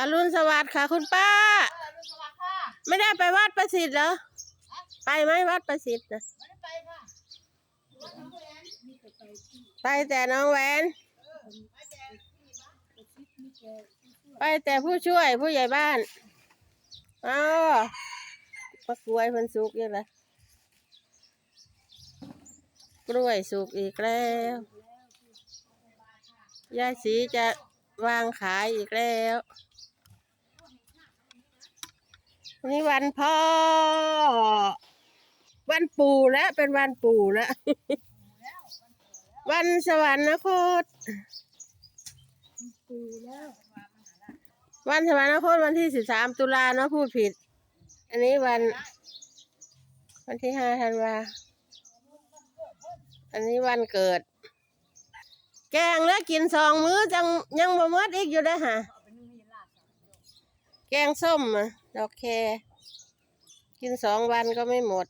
อรุณสวัสดิ์ค่ะ คุณป้าเออลูกสวัสดิ์ค่ะไม่ได้ไปวัดประสิทธิ์เหรอ ไปไหมวัดประสิทธิ์นะไม่ได้ไปค่ะวัดหนองแหวนไปแต่น้องแหวนเออไปแต่ที่บ้านไปแต่ผู้ช่วยผู้ใหญ่บ้านอ๋อมะกล้วยเพันสุกยังไงกล้วยสุกอีกแล้ว ยายสีจะวางขายอีกแล้ววั นนี้วันพ่อ วันปู่แล้วเป็นวันปู่แล้ว วันสวรรคตปูแล้ววันสวรรคตวันที่สิบสามตุลาเนาะพูดผิด อันนี้วัน วันที่ห้าธันวา อันนี้วันเกิด แกงแล้วกินสองมื้อจังยังบ่หมดอีกอยู่เด้อฮะเอาไปนึ่งนี่ลาดจ้ะแกงส้มอะ ดอกแคกินสองวันก็ไม่หมด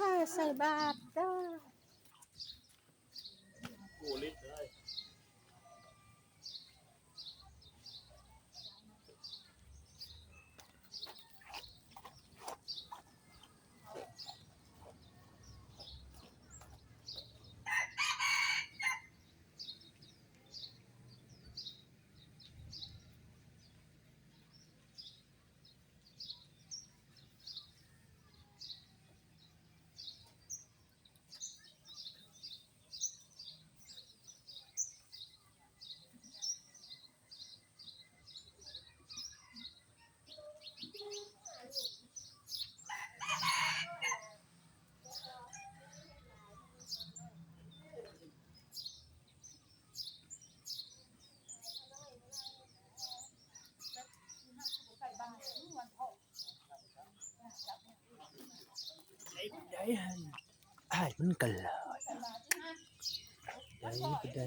เสื้อผ้าใส่บาตรได้กูลิฟต์เลย ไอ้ได้หันไอ้มันกันเลยได้ก็ได้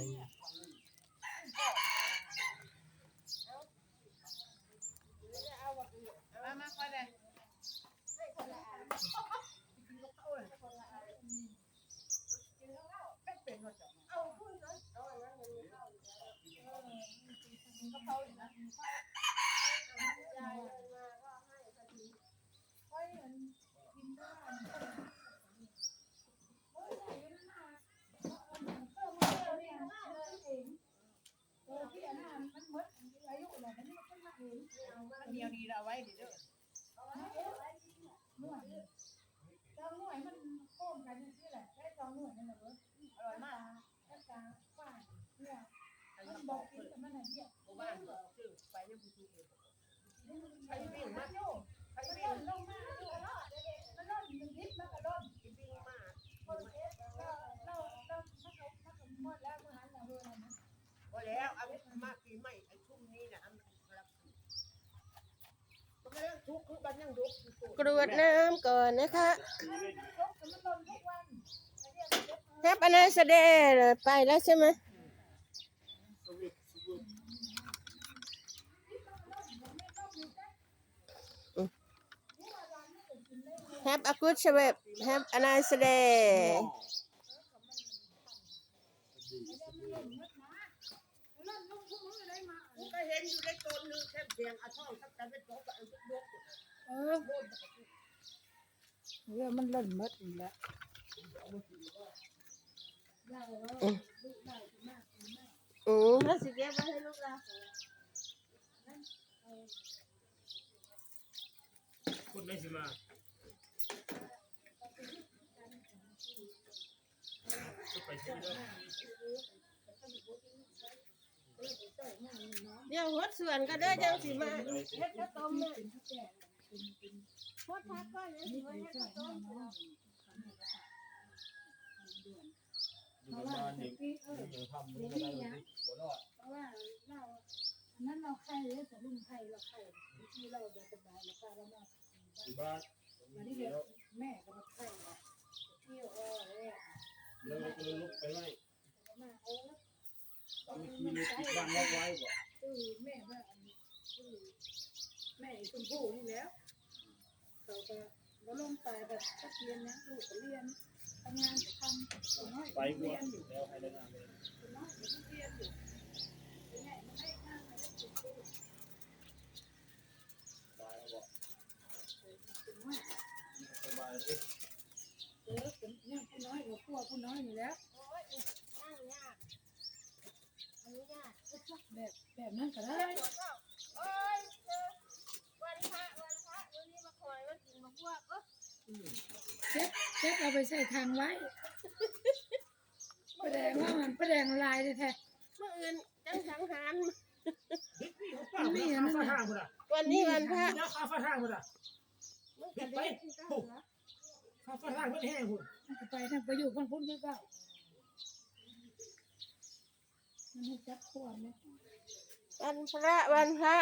มามาค่อยเลยมัน เดียวดีเราไว้เดี๋ยวเด้อจองหน่วยมันโค้งกันนี่แหละได้จองหน่วยนั่นแหละเว้ยอร่อยมากแล้วกาฝ่ายเนี่ยมันบอกกินแต่มันอะไรเนี่ยกูบ้านก็ซื้อไปยังผู้ชูเองใครวิ่งมาโย่มันล่นลงมาโย่มันล่นมันยิบมันก็ล่น กินปิ้งมาก เราเราเรามันเขามันเขาหมดแล้วมันหันเราเฮ้ยนะ พอแล้วอามาปีใหม่ไอ้ชุ่มนี้นะมันครับมันก็ยังทุกข์คือมันยังดุกกรวดน้ำก่อนนะคะยกมันล่นทุกวันไอ้เนี่ยมันยกแฮปอนนั้นแสดไปแล้วใช่ไหม Have a good trip. Have a nice day. ล่น ก็เห็นอยู่ในโจนนึงแค่เสียงอาท่องทักแต่เป็นโต๊ะกับอักโต๊เออเรื่องมันเล่นมดอีกแล้วโอ้โล้วสิเก็บไว้ให้ลูกเราคุณไม่สิมาไปเชื่ ดี๋ยวหดส่วนก็ได้จังสิมาเฮ็ดข้าวต้มเนี่ยหดพักก็ยังสิมาเฮ็ดข้าวต้มเพราะว่าตะกี้เอยังทำมันก็ได้เลยบ่รอดเพราะว่าเราอันนั้นเราไข่เลยแต่ลุงไข่เราไข่ที่เราเดินสบายแล้วก็เรามาที่บ้านวันนี้เดี๋ยวแม่ก็มาไข่ละเที่ยวเออเลยแล้วก็เลยลุกไปไล่มาโอ้ตอนมีนี้ที่มันนี่ใส่ติดบ้านล็อกไว้ บ่ตู้แม่ว่าอันนี้ตู้แม่ชมพู่นี่แล้วเขาก็ก็ลงไปแบบก็เรียนนะลูกก็เรียนทำงานทำตัวน้อยไปก็กเรียนอยู่แล้วให้ได้งานเลยตัวน้อยก็เรียนอยู่แม่ไม่ได้งานไม่ได้ติดตู้ ตายแล้วบ่ ถึงว่า สบายเลย เออเป็นเนี่ยผู้น้อยกับพวกผู้น้อยอยู่แล้ว โอ้ยนั่งยากอันนี้ยาก แบบแบบนั้นก็ได้โอ้ยเจอวันพระวันพระวันนี้มาคอยมากินมาพวกก็เช็ดเช็ดเอาไปใส่ทางไว้ประแดงว่ามันประแดงลายเลยแท้เมื่ออื่นจังสังหารป้าไม่ข้าฟ้างพุ่นอะวันนี้วันพระแล้วข้าฟ้าทางพุ่นอะมันกระเด็นที่ตั้งเหรอข้าฟ้าทางมันแห้งพุ่นมันก็ไปทางไปอยู่คนพุ่นคือเก่า มันให้จับขวดไหมวันพระวันพระ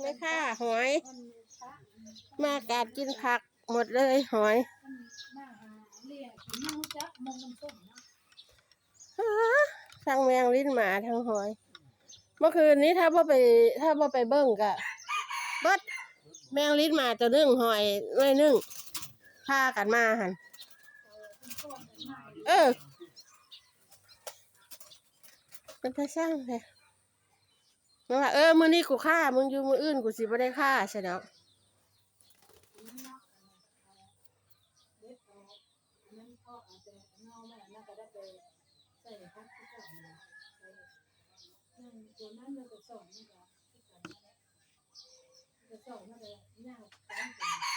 ไม่ค่าหอย มันพระมากาดกินผักหมดเลยหอยมันมาหาเรียกถึงมารู้จักมองน้ำส้มนะทั้งแมงลิ้นหมาทั้งหอย เมื่อคืนนี้ถ้าพ่ไป ถ้าพ่ไปเบิ้งกะเบิดแมงลิ้นหมาตัวหนึ่งหอยไว้หนึ่งพากันมาหัน เอนเป็นไม้เออ เป็นตาช่างเลยมันว่าเออมื้อนี้กูฆ่ามึงอยู่มืออื่นกูสิบ่ได้ฆ่าใช่ดอกเล็ดออกอันนั้นก็อาะเงาไม่น่าจะได้ไปใส่พักที่ก่อนะใส่นั่นตัวนั้นเราจะก็ที่ก่อนะจะสอนนั่นเลยยาเป็น